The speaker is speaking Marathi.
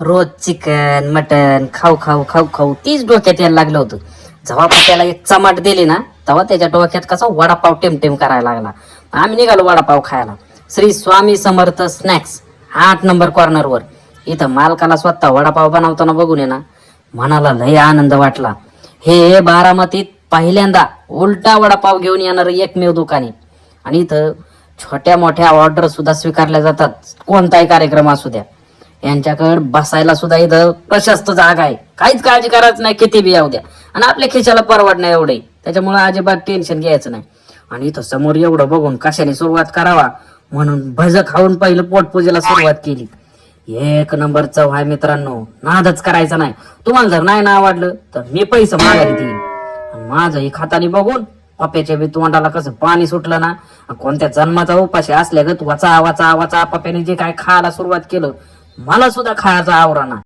रोज चिकन मटन खाऊ खाऊ खाऊ खाऊ. तीच डोक्यात यायला लागलं होतं. जेव्हा त्याला एक चमाट दिली ना तेव्हा त्याच्या डोक्यात कसा वडापाव टेमटेम करायला लागला. आम्ही निघालो वडापाव खायला. श्री स्वामी समर्थ स्नॅक्स आठ नंबर कॉर्नरवर इथं मालकाला स्वतः वडापाव बनवताना बघून ये ना मनाला लय आनंद वाटला. हे बारामतीत पहिल्यांदा उलटा वडापाव घेऊन येणार एकमेव दुकाने आणि इथं छोट्या मोठ्या ऑर्डर सुद्धा स्वीकारल्या जातात. कोणताही कार्यक्रम असू द्या. यांच्याकडे बसायला सुद्धा इथं प्रशस्त जागा आहे. काहीच काळजी करायचं नाही किती बी येऊ द्या. आणि आपल्या खिशाला परवडणं एवढे. त्याच्यामुळे अजिबात टेन्शन घ्यायचं नाही. आणि इथं समोर एवढं बघून कशाने सुरुवात करावा? म्हणून भज खाऊन पहिलं पोटपूजेला सुरुवात केली. एक नंबर चव आहे मित्रांनो. नादच करायचा नाही. तुम्हाला जर नाही ना आवडलं तर मी पैसे मागायला देईन. माझं ही खातानी बघून पप्याच्या बी तोंडाला कसं पाणी सुटलं ना कोणत्या जन्माचा उपाशी असल्या गत वाचा वाचा वाचा पप्याने जे काय खायला सुरुवात केलं मला सुद्धा खायचा आवराना